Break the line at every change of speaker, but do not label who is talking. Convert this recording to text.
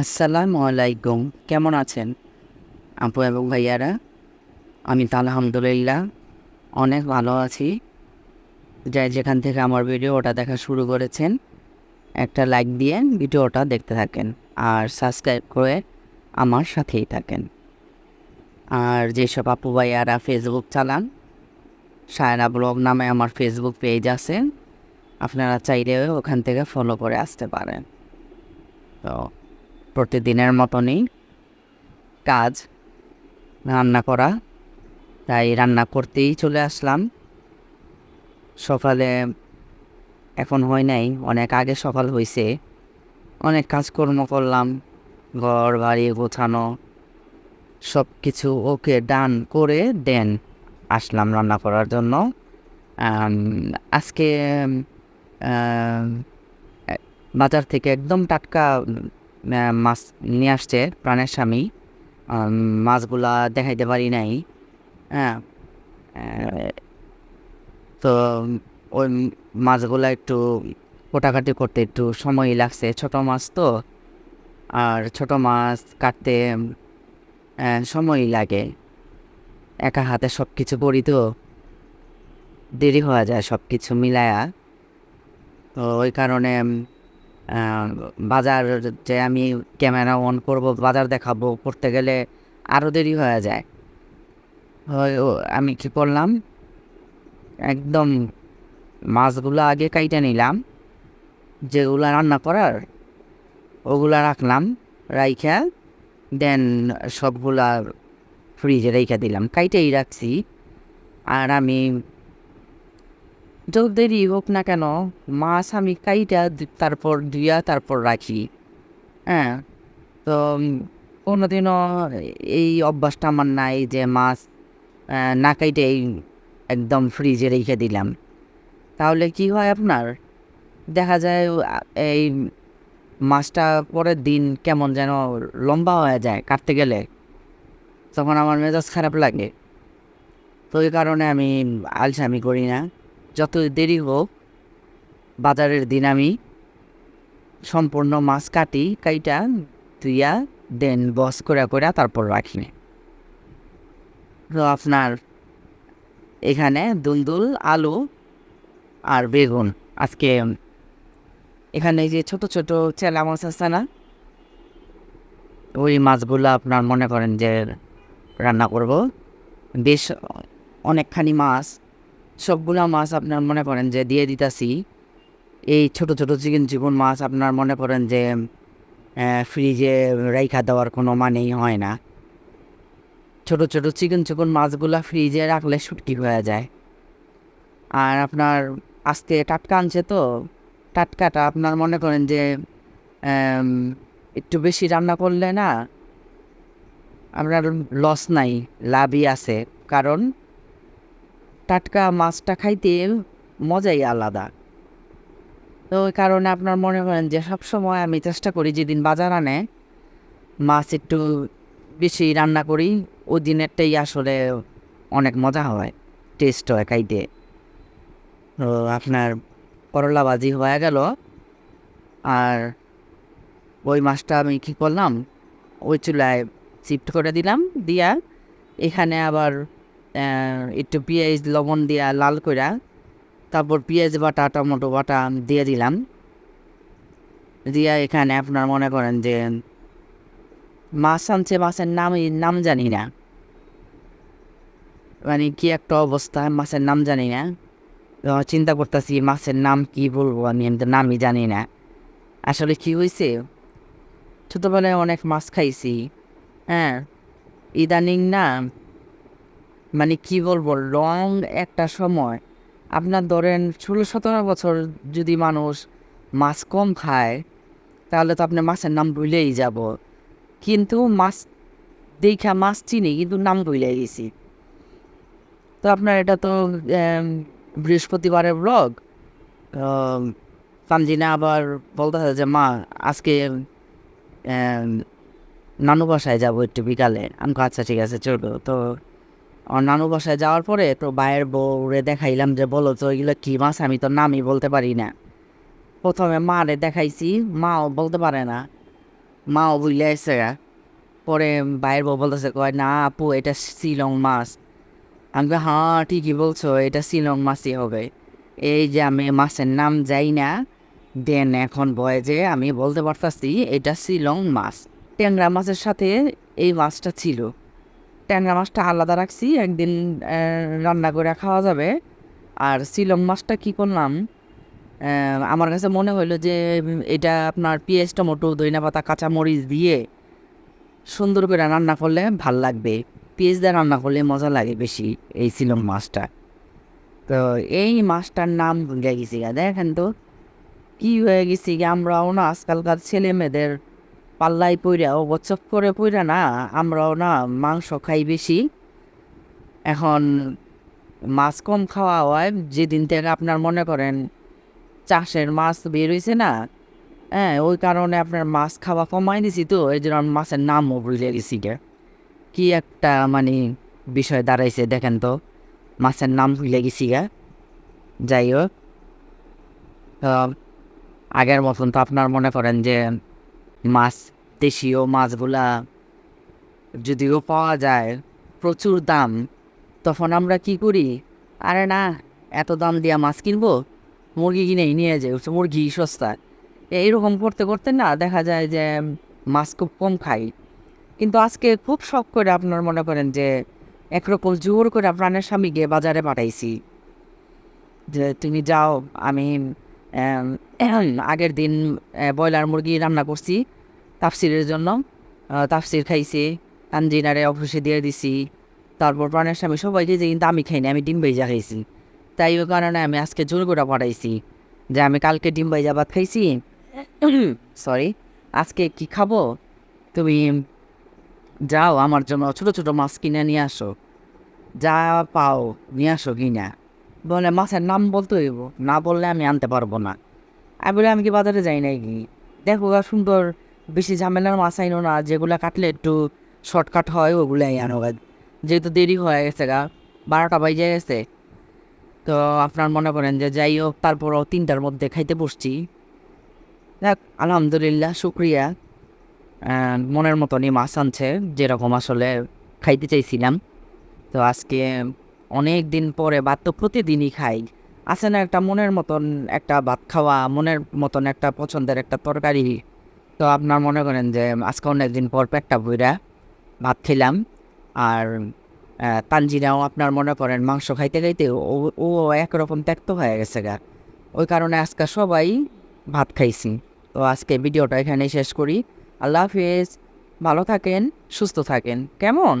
আসসালামু আলাইকুম। কেমন আছেন? আপু এবং ভাইয়ারা, আমি তো আলহামদুলিল্লাহ অনেক ভালো আছি। যাই যেখান থেকে আমার ভিডিওটা দেখা শুরু করেছেন, একটা লাইক দিয়ে ভিডিওটা দেখতে থাকেন আর সাবস্ক্রাইব করে আমার সাথেই থাকেন। আর যেসব আপু ভাইয়ারা ফেসবুক চালান সায়না ব্লগ নামে আমার ফেসবুক পেজ আছে, আপনারা চাইলে ওখান থেকে ফলো করে আসতে পারেন। তো প্রতিদিনের মতনই কাজ, রান্না করা। তাই রান্না করতেই চলে আসলাম। সকালে এখন হয় নাই, অনেক আগে সকাল হয়েছে অনেক কাজকর্ম করলাম, ঘর, বাড়ি গোছানো সব কিছু ওকে ডান করে দেন আসলাম রান্না করার জন্য। আজকে বাজার থেকে একদম টাটকা মাছ নিয়ে আসছে প্রাণের স্বামী। মাছগুলা দেখাইতে পারি নাই। হ্যাঁ। তো ওই মাছগুলা একটু কোটাকাটি করতে একটু সময় লাগছে। ছোট মাছ তো। আর ছোট মাছ কাটতে সময় লাগে। একা হাতে সব কিছু করি তো। দেরি হওয়া যায় সব কিছু মিলায়া। তো ওই কারণে বাজার যে আমি ক্যামেরা অন করব, বাজার দেখাবো করতে গেলে আরও দেরি হয়ে যায়। আমি কী করলাম? একদম মাছগুলো আগে কাইটে নিলাম যেগুলো রান্না করার, ওগুলা রাখলাম, রাইখা, দেন সবগুলা ফ্রিজে রেখে দিলাম। কাইটেই রাখছি। আর আমি যত দেরি হোক না কেন, মাছ আমি কাইটা তারপর ধুইয়া তারপর রাখি। হ্যাঁ তো কোনোদিনও এই অভ্যাসটা আমার নাই যে মাছ না কাইটেই একদম ফ্রিজে রেখে দিলাম। তাহলে কি হয় আপনার? দেখা যায় এই মাছটা পরের দিন কেমন যেন লম্বা হয়ে যায় কাটতে গেলে। তখন আমার মেজাজ খারাপ লাগে। তো এই কারণে আমি আলসামি করি না। যত দেরি হোক, বাজারের দিন আমি সম্পূর্ণ মাছ কাটি, কাইটা তুইয়া দেন বস করে করে তারপর রাখি। তো আপনার এখানে দুলদুল, আলু আর বেগুন। আজকে এখানে যে ছোট ছোট চেলা মাছ আছে না, ওই মাছগুলো আপনার মনে করেন যে রান্না করব। বেশ অনেকখানি মাছ সবগুলা মাছ আপনার মনে করেন যে দিয়ে দিতাছি। এই ছোট ছোট চিকেন চিকন মাছ আপনার মনে করেন যে ফ্রিজে রেখা দেওয়ার কোনো মানেই হয় না। ছোট ছোট চিকেন চিকন মাছগুলা ফ্রিজে রাখলে শুটকি হয়ে যায়। আর আপনার আজকে টাটকা আনছে তো, টাটকাটা আপনার মনে করেন যে একটু বেশি রান্না করলে না, আপনার লস নাই, লাভই আছে। কারণ টাটকা মাছটা খাইতে মজাই আলাদা। তো ওই কারণে আপনার মনে করেন যে সব সময় আমি চেষ্টা করি যেদিন বাজার আনে, মাছ একটু বেশি রান্না করি, ওই দিনেরটাই আসলে অনেক মজা হয় টেস্ট হয় খাইতে। তো আপনার করলা ভাজি হয়ে গেল, আর ওই মাছটা আমি কী করলাম, ওই চুলায় শিফট করে দিলাম, দিয়া এখানে আবার একটু পেঁয়াজ, লবণ দিয়া লাল কইরা তারপর পেঁয়াজ বাটা, টমেটো বাটা দিয়ে দিলাম। দিয়া এখানে আপনার মনে করেন যে মাছ আনছে, মাছের নাম নাম জানি না। মানে কি একটা অবস্থা, মাছের নাম জানি না। চিন্তা করতেছি মাছের নাম কি বলব আমি আমি তো নামই জানি না। আসলে কি হয়েছে ছোটোবেলায় অনেক মাছ খাইছি হ্যাঁ ইদানিং না মানে কি বলব লং একটা সময়। আপনার ধরেন ষোলো সতেরো বছর যদি মানুষ মাছ কম খায়, তাহলে তো আপনি মাছের নাম ভুলেই যাব। কিন্তু মাছ দেখা মাছ চিনি, কিন্তু নাম ভুলে গেছি। তো আপনার এটা তো বৃহস্পতিবারের ব্লগ তানজিনা আবার বলতে বলতেছে যে, মা, আজকে নানু বাসায় যাব একটু বিকালে। আমি আচ্ছা ঠিক আছে চলবে তো আমার নানু বাসায় যাওয়ার পরে তো ভাইয়ের বউরে দেখাইলাম যে, বলো তো, এগুলো কী মাছ? আমি তো নামই বলতে পারি না। প্রথমে মারে দেখাইছি, মাও বলতে পারে না। মাও বুঝলে এসে পরে ভাইয়ের বউ বলতেছে, কয়, না আপু, এটা শিলং মাছ। আমি হ্যাঁ ঠিকই বলছো, এটা শিলং মাছই হবে। এই যে আমি মাছের নাম যাই না, দেন এখন বয় যে, আমি বলতে পারতাছি, এটা শিলং মাছ। ট্যাংরা মাছের সাথে এই মাছটা ছিল। ট্যাংরা মাছটা আলাদা রাখছি, একদিন রান্না করে খাওয়া যাবে। আর শিলং মাছটা কি করলাম আমার কাছে মনে হলো যে, এটা আপনার পেঁয়াজ, টমেটো দইনা পাতা কাঁচামরিচ দিয়ে সুন্দর করে রান্না করলে ভালো লাগবে। পেঁয়াজ দিয়ে রান্না করলে মজা লাগে বেশি এই শিলং মাছটা। তো এই মাছটার নাম ভুলে গেছি গা। দেখেন তো, কি হয়ে গেছি গা। আমরাও না আজকালকার ছেলে মেয়েদের পাল্লাই পইরা, ও গচ্ছপ করে পইরা না, আমরাও না মাংস খাই বেশি। এখন মাছ কম খাওয়া হয়, যেদিন থেকে আপনার মনে করেন চাষের মাছ বের হয়েছে না হ্যাঁ ওই কারণে আপনার মাছ খাওয়া কমাই দিছি তো, এই জন্য মাছের নামও ভুলে গেছি গে। কি একটা মানে বিষয় দাঁড়াইছে দেখেন তো, মাছের নাম ভুলে গেছি গা। যাই হোক আগের মতন তো আপনার মনে করেন যে মাছ দেশীয় মাছগুলা যদিও পাওয়া যায় প্রচুর দাম তখন আমরা কি করি? আরে না এত দাম দিয়া মাছ কিনবো? মুরগি কিনেই নিয়ে যাই মুরগি সস্তা। এইরকম করতে করতে না দেখা যায় যে মাছ খুব কম খাই। কিন্তু আজকে খুব শখ করে আপনার মনে করেন যে একরকম জোর করে প্রাণের স্বামীকে বাজারে পাঠাইছি। যে তুমি যাও আম, আগের দিন ব্রয়লার মুরগি রান্না করছি তাফসিরের জন্য। তাফসির খাইছি আঞ্জিনারে অফিসে দিয়ে দিছি। তারপর প্রাণের স্বামী সবাইকে যে কিন্তু আমি খাইনি, আমি ডিম ভেজা খাইছি। তাই ওই কারণে আমি আজকে জোর করে পাঠাইছি যে আমি কালকে ডিম ভেজা ভাত খাইছি। সরি আজকে কি খাব? তুমি যাও আমার জন্য ছোটো ছোটো মাছ কিনে নিয়ে আসো। যা পাও নিয়ে আসো কিনা। বলে, মাছের নাম বলতে হইব, না বললে আমি আনতে পারব না। আমি বলে, আমি কি বাজারে যাই নাকি? দেখো গা, সুন্দর বেশি ঝামেলার মাছ আইনো না, যেগুলা কাটলে একটু শর্টকাট হয়, ওগুলাই আনো যেহেতু দেরি হয়ে গেছে গা, বারোটা বাজে গেছে, তো আপনার মনে করেন যে যাই হোক, তারপরও তিনটার মধ্যে খাইতে বসছি। দেখ আলহামদুলিল্লাহ, শুক্রিয়া। মনের মতনই মাছ আনছে, যেরকম আসলে খাইতে চাইছিলাম। তো আজকে অনেক দিন পরে ভাত তো প্রতিদিনই খাই। আছে না একটা মনের মতন একটা ভাত খাওয়া, মনের মতন একটা পছন্দের একটা তরকারি? তো আপনার মনে করেন যে আজকে অনেক দিন পর পেটটা বইরা ভাত খেলাম। আর তানজিরাও আপনার মনে করেন মাংস খাইতে খাইতে ও ও একরকম ত্যক্ত হয়ে গেছে গা। ওই কারণে আজকে সবাই ভাত খাইছি। তো আজকে ভিডিওটা এখানে শেষ করি। আল্লাহ হাফিজ। ভালো থাকেন, সুস্থ থাকেন। কেমন?